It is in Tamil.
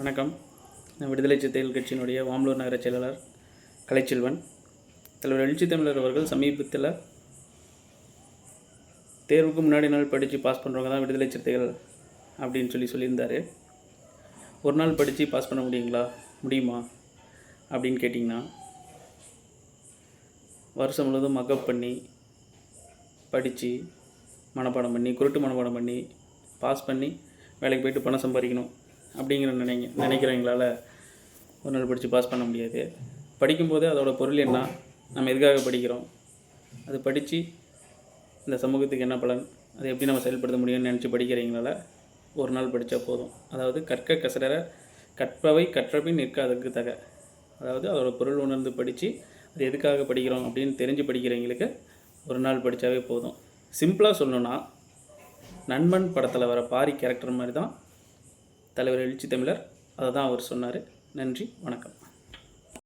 வணக்கம். நான் விடுதலை சிறுத்தைகள் கட்சியினுடைய வாம்லூர் நகர செயலாளர் கலைச்செல்வன் தலைவர் எழுச்சி தமிழர் அவர்கள் சமீபத்தில் தேர்வுக்கு முன்னாடி நாள் படித்து பாஸ் பண்ணுறவங்க தான் விடுதலை சிறுத்தைகள் அப்படின்னு சொல்லி சொல்லியிருந்தார். ஒரு நாள் படித்து பாஸ் பண்ண முடியுங்களா? முடியுமா? அப்படின்னு கேட்டிங்கன்னா வருஷம் முழுவதும் மக்கப் பண்ணி படித்து மனப்பாடம் பண்ணி குருட்டு மனப்பாடம் பண்ணி பாஸ் பண்ணி வேலைக்கு போயிட்டு பணம் சம்பாதிக்கணும். அப்படிங்கிற நினைங்க நினைக்கிறவங்களால ஒரு நாள் படித்து பாஸ் பண்ண முடியாது. படிக்கும்போது அதோட பொருள் என்ன? நம்ம எதுக்காக படிக்கிறோம்? அது படித்து இந்த சமூகத்துக்கு என்ன பலன்? அதை எப்படி நம்ம செயல்படுத்த முடியும்னு நினச்சி படிக்கிறவங்களால ஒரு நாள் படித்தா போதும். அதாவது கற்க கசடர கற்பவை கற்றபின் நிற்காதற்கு தக. அதாவது அதோட பொருள் உணர்ந்து படித்து அது எதுக்காக படிக்கிறோம் அப்படின்னு தெரிஞ்சு படிக்கிறவங்களுக்கு ஒரு நாள் படித்தாவே போதும். சிம்பிளாக சொல்லணுன்னா நண்பன் படத்தில் வர பாரி கேரக்டர் மாதிரி தான் தலைவர் எழுச்சி தமிழர். அதை தான் அவர் சொன்னார். நன்றி வணக்கம்.